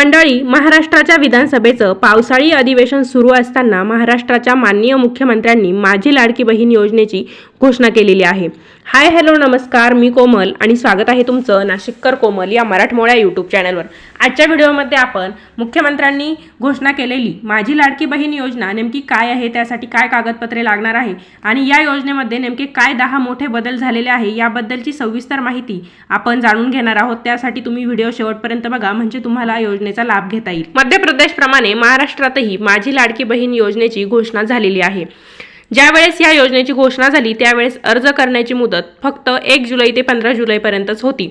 मंडळी महाराष्ट्राच्या विधानसभेचं पावसाळी अधिवेशन सुरू असताना महाराष्ट्राच्या माननीय मुख्यमंत्र्यांनी माझी लाडकी बहीण योजनेची घोषणा केलेली आहे. हाय हॅलो नमस्कार मी कोमल आणि स्वागत आहे तुमचं नाशिककर कोमल या मराठमोळ्या यूट्यूब चॅनलवर आजच्या व्हिडिओमध्ये आपण मुख्यमंत्र्यांनी घोषणा केलेली माझी लाडकी बहीण योजना नेमकी काय आहे त्यासाठी काय कागदपत्रे लागणार आहे आणि या योजनेमध्ये नेमके काय दहा मोठे बदल झालेले आहे याबद्दलची सविस्तर माहिती आपण जाणून घेणार आहोत. त्यासाठी तुम्ही व्हिडिओ शेवटपर्यंत बघा म्हणजे तुम्हाला योजनेचा लाभ घेता येईल. मध्य प्रदेशप्रमाणे महाराष्ट्रातही माझी लाडकी बहीण योजनेची घोषणा झालेली आहे. ज्यावेळेस या योजनेची घोषणा झाली त्यावेळेस अर्ज करण्याची मुदत फक्त एक जुलै ते पंधरा जुलैपर्यंतच होती.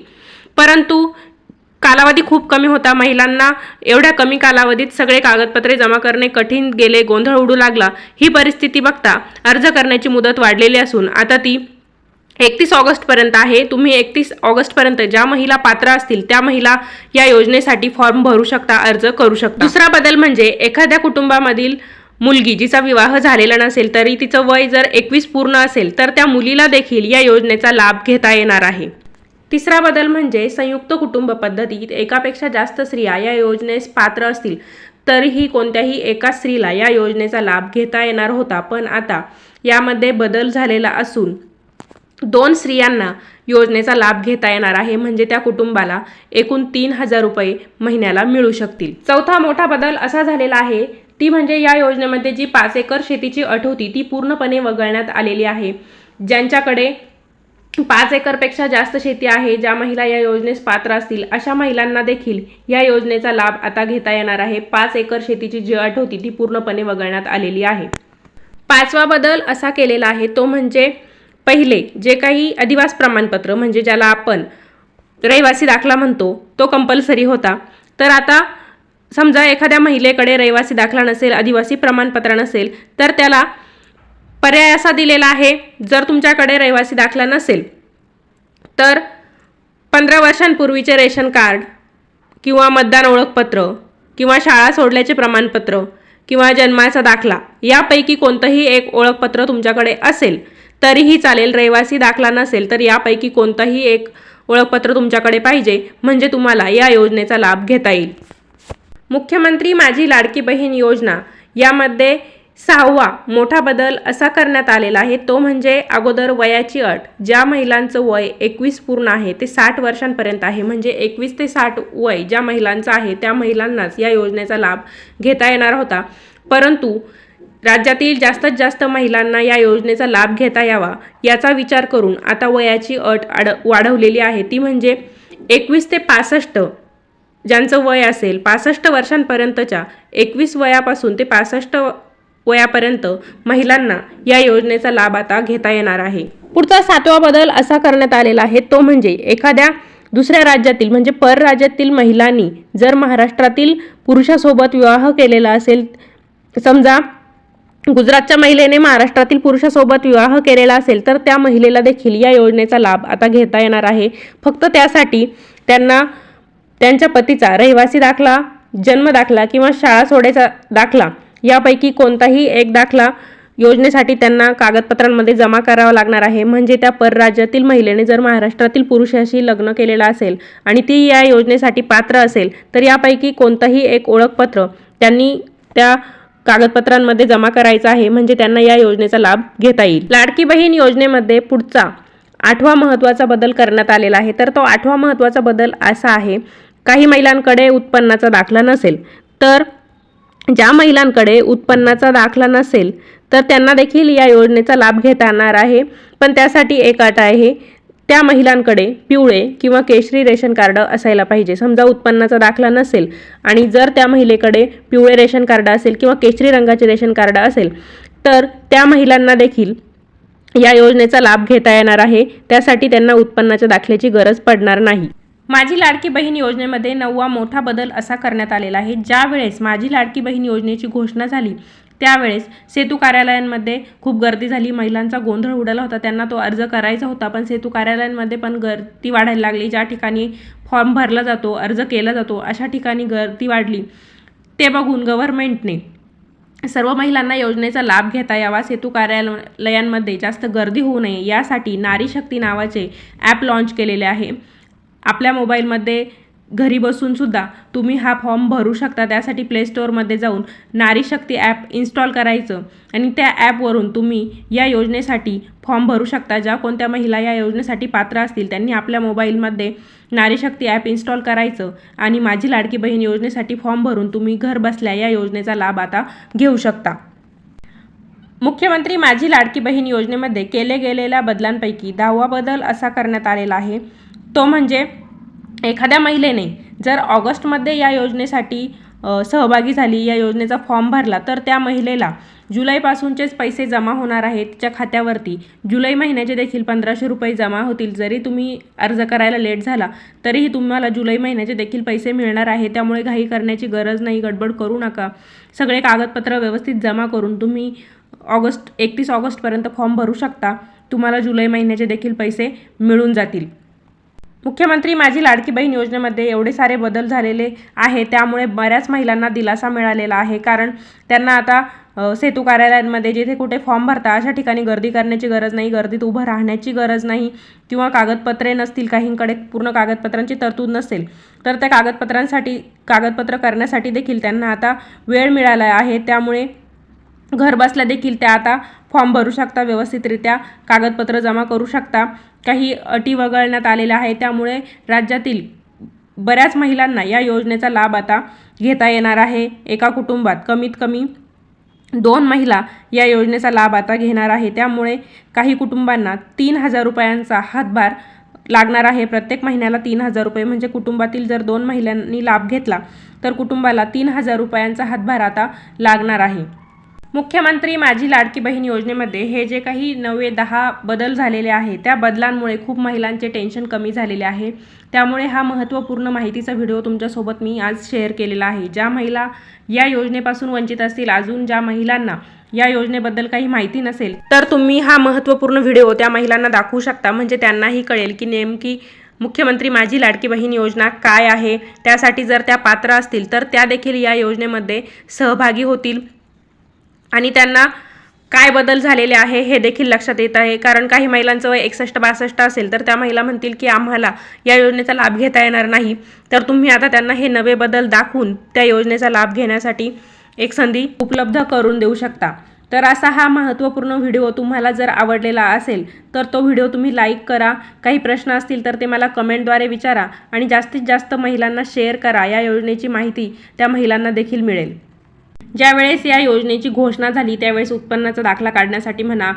परंतु कालावधी खूप कमी होता. महिलांना एवढ्या कमी कालावधीत सगळे कागदपत्रे जमा करणे कठीण गेले गोंधळ उडू लागला. ही परिस्थिती बघता अर्ज करण्याची मुदत वाढलेली असून आता ती एकतीस ऑगस्टपर्यंत आहे. तुम्ही एकतीस ऑगस्टपर्यंत ज्या महिला पात्र असतील त्या महिला या योजनेसाठी फॉर्म भरू शकता अर्ज करू शकता. दुसरा बदल म्हणजे एखाद्या कुटुंबामधील मुलगी जिचा विवाह झालेला नसेल तरी तिचं वय जर एकवीस पूर्ण असेल तर त्या मुलीला देखील या योजनेचा लाभ घेता येणार आहे. तिसरा बदल म्हणजे संयुक्त कुटुंब पद्धतीत एकापेक्षा जास्त स्त्रिया या योजनेस पात्र असतील तरीही कोणत्याही एका स्त्रीला या योजनेचा लाभ घेता येणार होता. पण आता यामध्ये बदल झालेला असून दोन स्त्रियांना योजनेचा लाभ घेता येणार आहे म्हणजे त्या कुटुंबाला एकूण तीन हजार रुपये महिन्याला मिळू शकतील. चौथा मोठा बदल असा झालेला आहे ती म्हणजे या योजनेमध्ये जी पाच एकर शेतीची अट होती ती पूर्णपणे वगळण्यात आलेली आहे. ज्यांच्याकडे पाच एकरपेक्षा जास्त शेती आहे ज्या महिला या योजनेस पात्र असतील अशा महिलांना देखील या योजनेचा लाभ आता घेता येणार आहे. पाच एकर शेतीची जी अट होती ती पूर्णपणे वगळण्यात आलेली आहे. पाचवा बदल असा केलेला आहे तो म्हणजे पहिले जे काही अधिवास प्रमाणपत्र म्हणजे ज्याला आपण रहिवासी दाखला म्हणतो तो कंपल्सरी होता. तर आता समजा एखाद्या महिलेकडे रहिवासी दाखला नसेल आदिवासी प्रमाणपत्र नसेल तर त्याला पर्याय असा दिलेला आहे जर तुमच्याकडे रहिवासी दाखला नसेल तर पंधरा वर्षांपूर्वीचे रेशन कार्ड किंवा मतदान ओळखपत्र किंवा शाळा सोडल्याचे प्रमाणपत्र किंवा जन्माचा दाखला यापैकी कोणतंही एक ओळखपत्र तुमच्याकडे असेल तरीही चालेल रहिवासी दाखला नसेल तर यापैकी कोणतंही एक ओळखपत्र तुमच्याकडे पाहिजे म्हणजे तुम्हाला या योजनेचा लाभ घेता येईल. मुख्यमंत्री माझी लाडकी बहीण योजना यामध्ये सहावा मोठा बदल असा करण्यात आलेला आहे. तो म्हणजे अगोदर वयाची अट ज्या महिलांचं वय एकवीस पूर्ण आहे ते साठ वर्षांपर्यंत आहे. म्हणजे एकवीस ते साठ वय ज्या महिलांचं आहे त्या महिलांनाच या योजनेचा लाभ घेता येणार होता. परंतु राज्यातील जास्तीत जास्त महिलांना या योजनेचा लाभ घेता यावा याचा विचार करून आता वयाची अट अड वाढवलेली आहे. ती म्हणजे एकवीस ते पासष्ट ज्यांचं वय असेल पासष्ट वर्षांपर्यंतच्या एकवीस वयापासून ते पासष्ट वयापर्यंत महिलांना या योजनेचा लाभ आता घेता येणार आहे. पुढचा सातवा बदल असा करण्यात आलेला आहे. तो म्हणजे एखाद्या दुसऱ्या राज्यातील म्हणजे परराज्यातील महिलांनी जर महाराष्ट्रातील पुरुषासोबत विवाह केलेला असेल समजा गुजरातच्या महिलेने महाराष्ट्रातील पुरुषासोबत विवाह केलेला असेल तर त्या महिलेला देखील या योजनेचा लाभ आता घेता येणार आहे. फक्त त्यासाठी त्यांना त्यांच्या पतीचा रहिवासी दाखला जन्म दाखला किंवा शाळा सोडायचा दाखला यापैकी कोणताही एक दाखला योजनेसाठी त्यांना कागदपत्रांमध्ये जमा करावा लागणार आहे. म्हणजे त्या परराज्यातील महिलेने जर महाराष्ट्रातील पुरुषाशी लग्न केलेलं असेल आणि ती या योजनेसाठी पात्र असेल तर यापैकी कोणतंही एक ओळखपत्र त्यांनी त्या कागदपत्रांमध्ये जमा करायचं आहे. म्हणजे त्यांना या योजनेचा लाभ घेता येईल. लाडकी बहीण योजनेमध्ये पुढचा आठवा महत्त्वाचा बदल करण्यात आलेला आहे. तर तो आठवा महत्त्वाचा बदल असा आहे काही महिलांकडे उत्पन्नाचा दाखला नसेल तर ज्या महिलांकडे उत्पन्नाचा दाखला नसेल तर त्यांना देखील या योजनेचा लाभ घेता येणार आहे. पण त्यासाठी एक अट आहे त्या महिलांकडे पिवळे किंवा केशरी रेशन कार्ड असायला पाहिजे. समजा उत्पन्नाचा दाखला नसेल आणि जर त्या महिलेकडे पिवळे रेशन कार्ड असेल किंवा केशरी रंगाचे रेशन कार्ड असेल तर त्या महिलांना देखील या योजनेचा लाभ घेता येणार आहे. त्यासाठी त्यांना उत्पन्नाच्या दाखल्याची गरज पडणार नाही. माझी लाडकी बहीण योजनेमध्ये नववा मोठा बदल असा करण्यात आलेला आहे. ज्यावेळेस माझी लाडकी बहीण योजनेची घोषणा झाली त्यावेळेस सेतू कार्यालयांमध्ये खूप गर्दी झाली. महिलांचा गोंधळ उडाला होता. त्यांना तो अर्ज करायचा होता पण सेतू कार्यालयांमध्ये पण गर्दी वाढायला लागली. ज्या ठिकाणी फॉर्म भरला जातो अर्ज केला जातो अशा ठिकाणी गर्दी वाढली. ते बघून गव्हर्मेंटने सर्व महिलांना योजनेचा लाभ घेता यावा. सेतू कार्यालयांमध्ये जास्त गर्दी होऊ नये यासाठी नारी शक्ती नावाचे ॲप लाँच केलेले आहे. आपल्या मोबाईलमध्ये घरी बसूनसुद्धा तुम्ही हा फॉर्म भरू शकता. त्यासाठी प्ले स्टोअरमध्ये जाऊन नारी शक्ती ॲप इन्स्टॉल करायचं आणि त्या ॲपवरून तुम्ही या योजनेसाठी फॉर्म भरू शकता. ज्या कोणत्या महिला या योजनेसाठी पात्र असतील त्यांनी आपल्या मोबाईलमध्ये नारी शक्ती ॲप इन्स्टॉल करायचं आणि माझी लाडकी बहीण योजनेसाठी फॉर्म भरून तुम्ही घर बसल्या या योजनेचा लाभ आता घेऊ शकता. मुख्यमंत्री माझी लाडकी बहीण योजनेमध्ये केले गेलेल्या बदलांपैकी दहावा बदल असा करण्यात आलेला आहे. तो म्हणजे एखाद्या महिलेने जर ऑगस्टमध्ये या योजनेसाठी सहभागी झाली या योजनेचा फॉर्म भरला तर त्या महिलेला जुलैपासूनचेच पैसे जमा होणार आहेत तिच्या खात्यावरती. जुलै महिन्याचे देखील पंधराशे रुपये जमा होतील. जरी तुम्ही अर्ज करायला लेट झाला तरीही तुम्हाला जुलै महिन्याचे देखील पैसे मिळणार आहे त्यामुळे घाई करण्याची गरज नाही गडबड करू नका. सगळे कागदपत्र व्यवस्थित जमा करून तुम्ही ऑगस्ट एकतीस ऑगस्टपर्यंत फॉर्म भरू शकता. तुम्हाला जुलै महिन्याचे देखील पैसे मिळून जातील. मुख्यमंत्री माझी लाडकी बहीण योजनेमध्ये एवढे सारे बदल झालेले आहे त्यामुळे बऱ्याच महिलांना दिलासा मिळालेला आहे. कारण त्यांना आता सेतू कार्यालयांमध्ये जिथे कुठे फॉर्म भरता अशा ठिकाणी गर्दी करण्याची गरज नाही गर्दीत उभं राहण्याची गरज नाही किंवा कागदपत्रे नसतील काहींकडे पूर्ण कागदपत्रांची तरतूद नसेल तर त्या कागदपत्रांसाठी कागदपत्र करण्यासाठी देखील त्यांना आता वेळ मिळाला आहे. त्यामुळे घर बसल्या देखील त्या आता फॉर्म भरू शकता व्यवस्थितरित्या कागदपत्र जमा करू शकता. काही अटी वगळण्यात आलेल्या आहे त्यामुळे राज्यातील बऱ्याच महिलांना या योजनेचा लाभ आता घेता येणार आहे. एका कुटुंबात कमीत कमी दोन महिला या योजनेचा लाभ आता घेणार आहे. त्यामुळे काही कुटुंबांना तीन हजार रुपयांचा हातभार लागणार आहे. प्रत्येक महिन्याला तीन हजार रुपये म्हणजे कुटुंबातील जर दोन महिलांनी लाभ घेतला तर कुटुंबाला तीन हजार रुपयांचा हातभार आता लागणार आहे. मुख्यमंत्री माझी लाडकी बहीण योजनेमध्ये हे जे काही नवे दहा बदल झालेले आहे त्या बदलांमुळे खूप महिलांचे टेन्शन कमी झालेले आहे. त्यामुळे हा महत्त्वपूर्ण माहितीचा व्हिडिओ तुमच्यासोबत मी आज शेअर केलेला आहे. ज्या महिला या योजनेपासून वंचित असतील अजून ज्या महिलांना या योजनेबद्दल काही माहिती नसेल तर तुम्ही हा महत्त्वपूर्ण व्हिडिओ त्या महिलांना दाखवू शकता. म्हणजे त्यांनाही कळेल की नेमकी मुख्यमंत्री माझी लाडकी बहीण योजना काय आहे. त्यासाठी जर त्या पात्र असतील तर त्या देखील या योजनेमध्ये सहभागी होतील. आणि त्यांना काय बदल झालेले आहे हे देखील लक्षात येत आहे. कारण काही महिलांचं वय एकसष्ट बासष्ट असेल तर त्या महिला म्हणतील की आम्हाला या योजनेचा लाभ घेता येणार नाही. तर तुम्ही आता त्यांना हे नवे बदल दाखवून त्या योजनेचा लाभ घेण्यासाठी एक संधी उपलब्ध करून देऊ शकता. तर असा हा महत्त्वपूर्ण व्हिडिओ तुम्हाला जर आवडलेला असेल तर तो व्हिडिओ तुम्ही लाईक करा. काही प्रश्न असतील तर ते मला कमेंटद्वारे विचारा आणि जास्तीत जास्त महिलांना शेअर करा. या योजनेची माहिती त्या महिलांना देखील मिळेल. ज्यावेळेस या योजनेची घोषणा झाली त्यावेळेस उत्पन्नाचा दाखला काढण्यासाठी म्हणा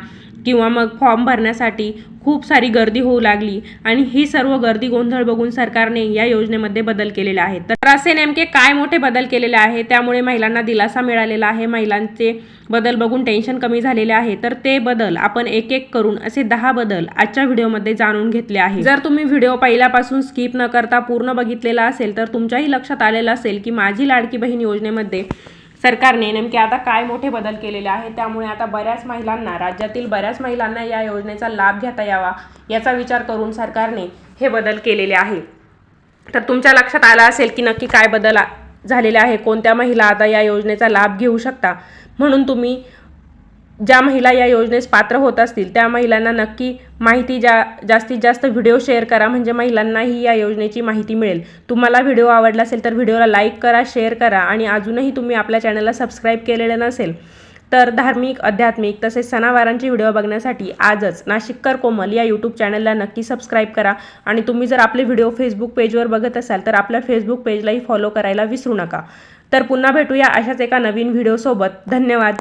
किंवा मग फॉर्म भरण्यासाठी खूप सारी गर्दी होऊ लागली आणि ही सर्व गर्दी गोंधळ बघून सरकारने या योजनेमध्ये बदल केलेले आहेत. तर असे नेमके काय मोठे बदल केलेले आहे त्यामुळे महिलांना दिलासा मिळालेला आहे. महिलांचे बदल बघून टेन्शन कमी झालेले आहे. तर ते बदल आपण एक एक करून असे दहा बदल आजच्या व्हिडिओमध्ये जाणून घेतले आहे. जर तुम्ही व्हिडिओ पहिल्यापासून स्किप न करता पूर्ण बघितलेला असेल तर तुमच्याही लक्षात आलेलं असेल की माझी लाडकी बहीण योजनेमध्ये सरकारने नेमके आता काय मोठे बदल केलेले आहेत त्यामुळे आता बऱ्याच महिलांना राज्यातील बऱ्याच महिलांना या योजनेचा लाभ घेता यावा याचा विचार करून सरकारने हे बदल केलेले आहे. तर तुमच्या लक्षात आलं असेल की नक्की काय बदल झालेले आहे कोणत्या महिला आता या योजनेचा लाभ घेऊ शकता? म्हणून तुम्ही ज्या महिला या योजनेस पात्र होत असतील त्या महिलांना नक्की माहिती जा जास्तीत जास्त व्हिडिओ शेअर करा म्हणजे महिलांनाही या योजनेची माहिती मिळेल. तुम्हाला व्हिडिओ आवडला असेल तर व्हिडिओला लाईक करा शेअर करा आणि अजूनही तुम्ही आपल्या चॅनलला सबस्क्राईब केलेलं नसेल तर धार्मिक आध्यात्मिक तसेच सणावारांचे व्हिडिओ बघण्यासाठी आजच नाशिककर कोमल या यूट्यूब चॅनलला नक्की सबस्क्राईब करा आणि तुम्ही जर आपले व्हिडिओ फेसबुक पेजवर बघत असाल तर आपल्या फेसबुक पेजलाही फॉलो करायला विसरू नका. तर पुन्हा भेटूया अशाच एका नवीन व्हिडिओसोबत. धन्यवाद.